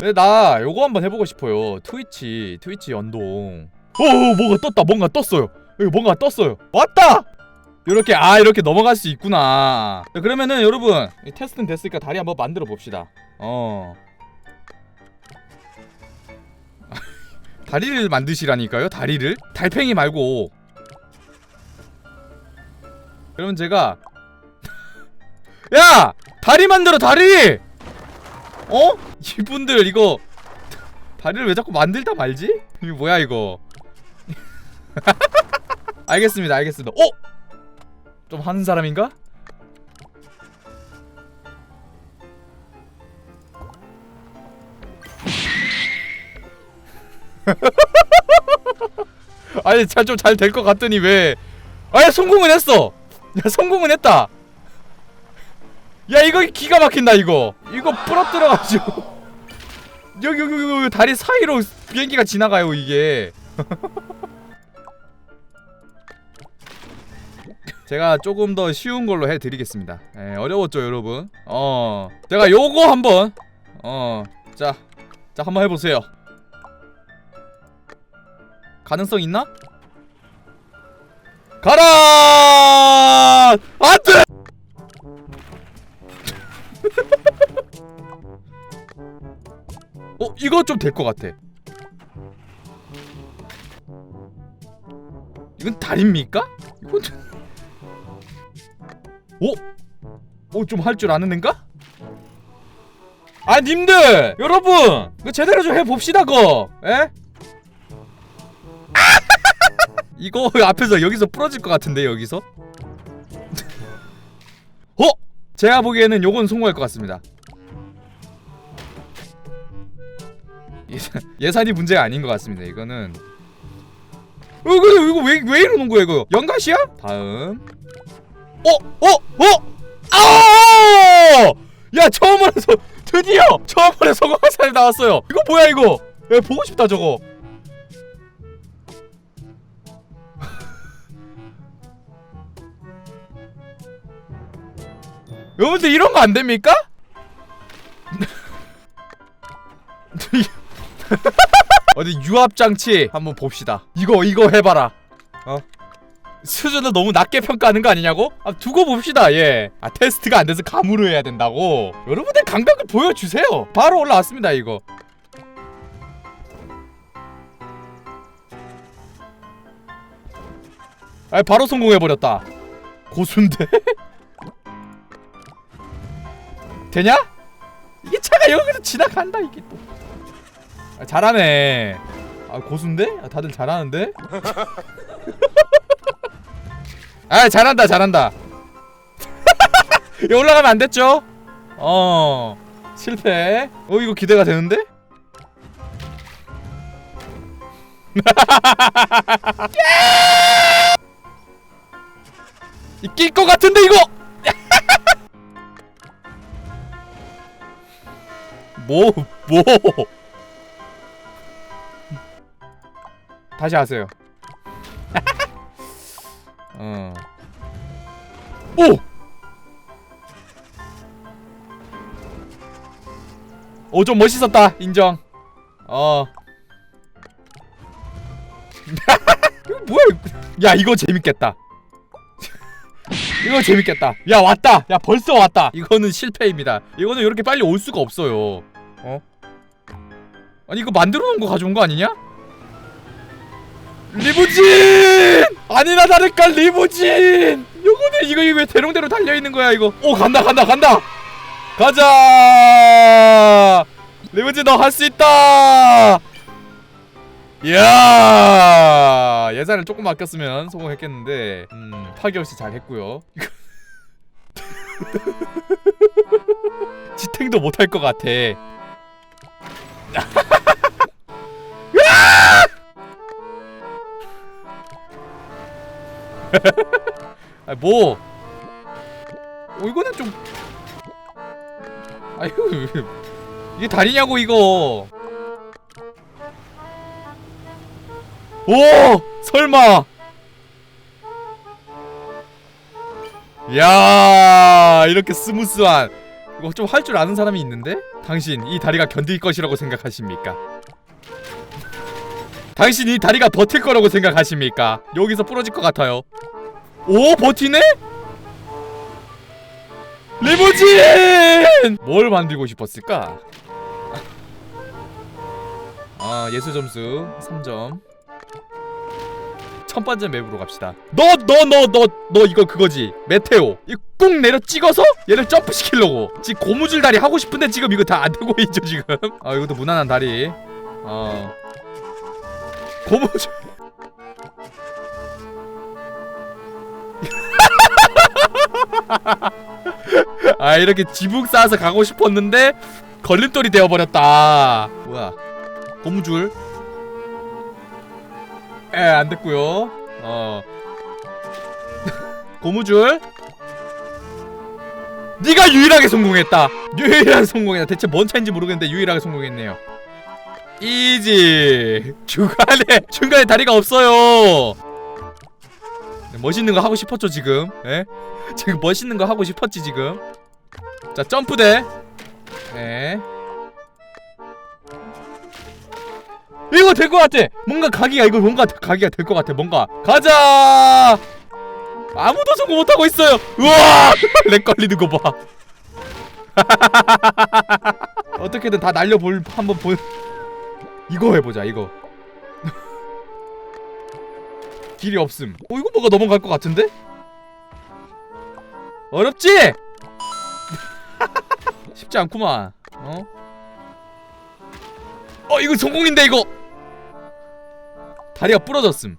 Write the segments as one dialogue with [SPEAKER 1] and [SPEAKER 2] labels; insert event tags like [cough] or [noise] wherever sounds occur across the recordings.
[SPEAKER 1] 네, 나 요거 한번 해보고 싶어요. 트위치 트위치 연동. 오 뭔가 떴다. 뭔가 떴어요. 여기 뭔가 떴어요. 왔다! 이렇게 아 이렇게 넘어갈 수 있구나. 네, 그러면은 여러분 이 테스트는 됐으니까 다리 한번 만들어 봅시다. 어. [laughs] 다리를 만드시라니까요 다리를? 달팽이 말고. 그러면 제가 [laughs] 야! 다리 만들어 다리 어? 이분들 이거 [laughs] 다리를 왜 자꾸 만들다 말지? 이거 뭐야 이거? [laughs] 알겠습니다 알겠습니다. 어? 좀 하는 사람인가? [laughs] 아니 잘 좀 잘 될 것 같더니 왜? 아니 성공은 했어. 야 성공은 했다 야 이거 기가 막힌다 이거 이거 부러뜨려가지고 [laughs] 여기 여기 여기 다리 사이로 비행기가 지나가요 이게 [laughs] 제가 조금 더 쉬운 걸로 해드리겠습니다 에, 어려웠죠 여러분 어 제가 요거 한번 어자자 한번 해보세요 가능성 있나? 가라! 안돼! 어 이거 좀 될 것 같아. 이건 달입니까? 이건 좀... 오? 어? 좀할 줄 아는 앤가? 아 님들 여러분 이거 제대로 좀 해봅시다 거 에? [laughs] 이거 앞에서 여기서 부러질 것 같은데 여기서 [laughs] 어? 제가 보기에는 요건 성공할 것 같습니다 예산, [laughs] 예산이 문제가 아닌 것 같습니다 이거는 어 근데 이거 왜, 왜 이러는 거야 이거 연가시야? 다음 어? 어? 어? 아! 야 처음으로 서, 드디어 처음으로 성공한 사람이 나왔어요 이거 뭐야 이거 야 보고 싶다 저거 [laughs] 여러분들 이런 거 안 됩니까? [laughs] [laughs] 어디 유압 장치 한번 봅시다. 이거 이거 해봐라. 어? 수준을 너무 낮게 평가하는 거 아니냐고? 아, 두고 봅시다. 예. 아 테스트가 안 돼서 감으로 해야 된다고. 여러분들 감각을 보여주세요. 바로 올라왔습니다 이거. 아 바로 성공해 버렸다. 고수인데? [laughs] 되냐? 이게 차가 여기서 지나간다 이게 또. 아, 잘하네. 아 고수인데? 아, 다들 잘하는데? [laughs] 아 잘한다 잘한다. [laughs] 여기 올라가면 안 됐죠? 어 실패. 어 이거 기대가 되는데? [laughs] 이낄 것 같은데 이거. 뭐, 뭐. 다시 하세요. [laughs] 어. 오! 오, 좀 멋있었다. 인정. 어. [laughs] 이거 뭐야? 야, 이거 재밌겠다. [laughs] 이거 재밌겠다. 야, 왔다. 야, 벌써 왔다. 이거는 실패입니다. 이거는 이렇게 빨리 올 수가 없어요. 어? 아니 이거 만들어 놓은 거 가져온 거 아니냐? 리무진! 아니나 다를까 리무진! 요거는 이거 이거 왜 대롱대로 달려 있는 거야 이거? 오 간다 간다 간다! 가자! 리무진 너 할 수 있다! 이야 예산을 조금 아꼈으면 성공했겠는데 음 파기 없이 잘 했고요 [laughs] 지탱도 못할 것 같아 [laughs] 아 뭐? 어 이거는 좀 아유 이게 다리냐고 이거 오 설마 야 이렇게 스무스한 이거 좀 할 줄 아는 사람이 있는데? 당신 이 다리가 견딜 것이라고 생각하십니까? 당신 이 다리가 버틸 거라고 생각하십니까? 여기서 부러질 것 같아요. 오 버티네? 리무진! 뭘 만들고 싶었을까? 아 예술 점수 3점. 첫 번째 맵으로 갑시다. 너 너 너 너 너 이거 그거지 메테오. 이꾹 내려 찍어서 얘를 점프 시키려고. 지금 고무줄 다리 하고 싶은데 지금 이거 다 안 되고 있죠 지금. 아 이것도 무난한 다리. 어 고무줄. [laughs] 아 이렇게 지붕 쌓아서 가고 싶었는데 걸림돌이 되어버렸다. 뭐야? 고무줄. 에 안됐고요. 어. [laughs] 고무줄. 네가 유일하게 성공했다. 유일하게 성공했다. 대체 뭔 차인지 모르겠는데 유일하게 성공했네요. 이지. 중간에 중간에 다리가 없어요. 멋있는 거 하고 싶었죠 지금. 예? 지금 멋있는 거 하고 싶었지 지금. 자 점프대. 예. 이거 될 것 같아. 뭔가 가기가 이거 뭔가 가기가 될 것 같아. 뭔가 가자. 아무도 성공 못 하고 있어요. 우와, [laughs] 렉 걸리는 거 봐. [laughs] 어떻게든 다 날려 볼 한번 볼. 이거 해보자. 이거. 길이 없음. 어 이거 뭐가 넘어갈 것 같은데? 어렵지? [laughs] 쉽지 않구만. 어? 어 이거 성공인데 이거. 다리가 부러졌음.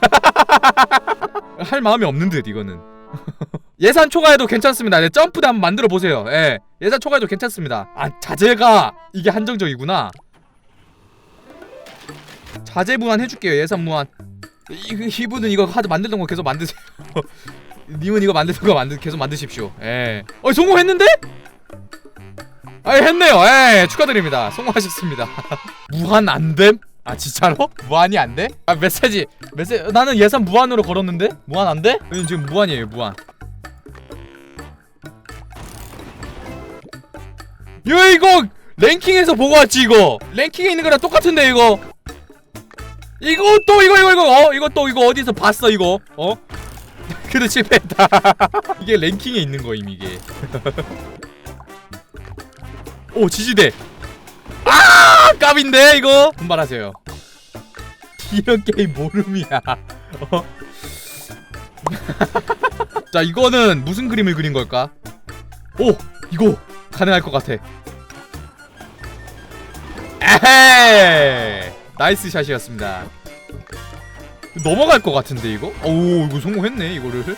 [SPEAKER 1] [laughs] 할 마음이 없는 듯 이거는. [laughs] 예산 초과해도 괜찮습니다. 네, 점프대 한번 만들어 보세요. 예, 예산 초과해도 괜찮습니다. 아 자재가 이게 한정적이구나. 자재 무한 해줄게요. 예산 무한. 이, 이분은 이거 하드 만들던 거 계속 만드세요. [laughs] 님은 이거 만들던 거 만드 계속 만드십시오. 예. 어 성공했는데? 아 했네요. 예 축하드립니다. 성공하셨습니다. [laughs] 무한 안 됨? 아 진짜로? 무한이 안 돼? 아 메시지 메시지 나는 예산 무한으로 걸었는데 무한 안 돼? 지금 무한이에요 무한. 야 이거 랭킹에서 보고 왔지 이거 랭킹에 있는 거랑 똑같은데 이거 이거 또 이거 이거 이거. 어 이거 또 이거 어디서 봤어 이거? 어? [laughs] 그래도 실패했다. [laughs] 이게 랭킹에 있는 거임 이게. [laughs] 오 지지대. 아 깝인데 이거? 분발하세요. 이런 게임 모름이야. 어? 자 이거는 무슨 그림을 그린 걸까? 오 이거 가능할 것 같아. 에헤 나이스 샷이었습니다. 넘어갈 것 같은데 이거? 오 이거 성공했네 이거를.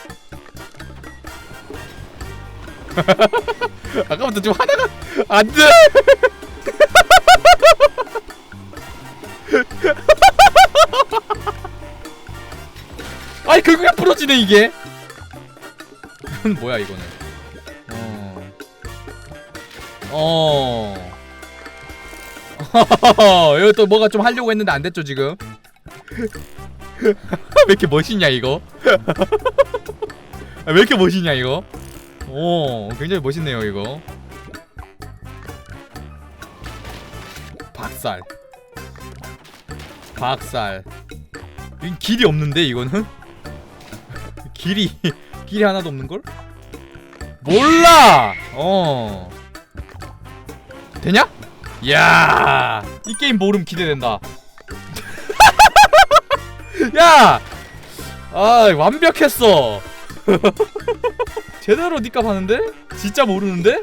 [SPEAKER 1] [laughs] 아까부터 좀 하나가 안돼! [laughs] 아니 결국에 부러지네 이게? [laughs] 뭐야 이거는? 어. 어. [laughs] 이거 또 뭐가 좀 하려고 했는데 안 됐죠 지금? [laughs] 왜 이렇게 멋있냐 이거? [laughs] 아, 왜 이렇게 멋있냐 이거? 오 굉장히 멋있네요 이거. 박살. 박살. 이 길이 없는데 이거는? 길이 길이 하나도 없는 걸? 몰라! 어. 되냐? 이 야 이 게임 모름 기대된다 [laughs] 야! 아 완벽했어 [laughs] 제대로 니값 하는데? 진짜 모르는데?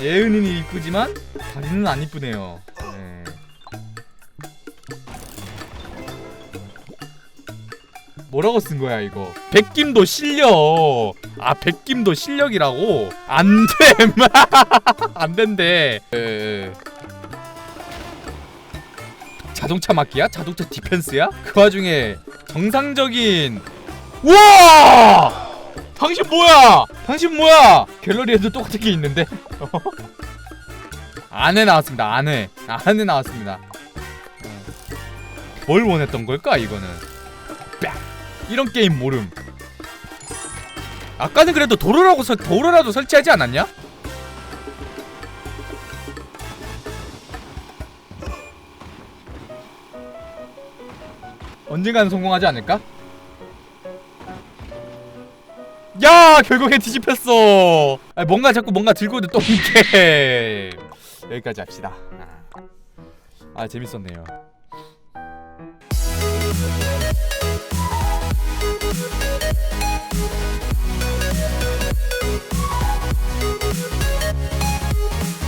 [SPEAKER 1] 예은이는 이쁘지만 다리는 안 이쁘네요 뭐라고 쓴 거야 이거 백김도 실력 아 백김도 실력이라고 안됨 안된대 에... 자동차 막기야? 자동차 디펜스야? 그 와중에 정상적인 우와! 당신 뭐야? 당신 뭐야? 갤러리에도 똑같은 게 있는데 [laughs] 안에 나왔습니다 안에 안에 나왔습니다 어. 뭘 원했던 걸까 이거는 빡! 이런 게임 모름. 아까는 그래도 도로라고 설 도로라도 설치하지 않았냐? 언젠가는 성공하지 않을까? 야 결국엔 뒤집혔어. 아, 뭔가 자꾸 뭔가 들고 있는 똥게. [laughs] 여기까지 합시다. 아, 아 재밌었네요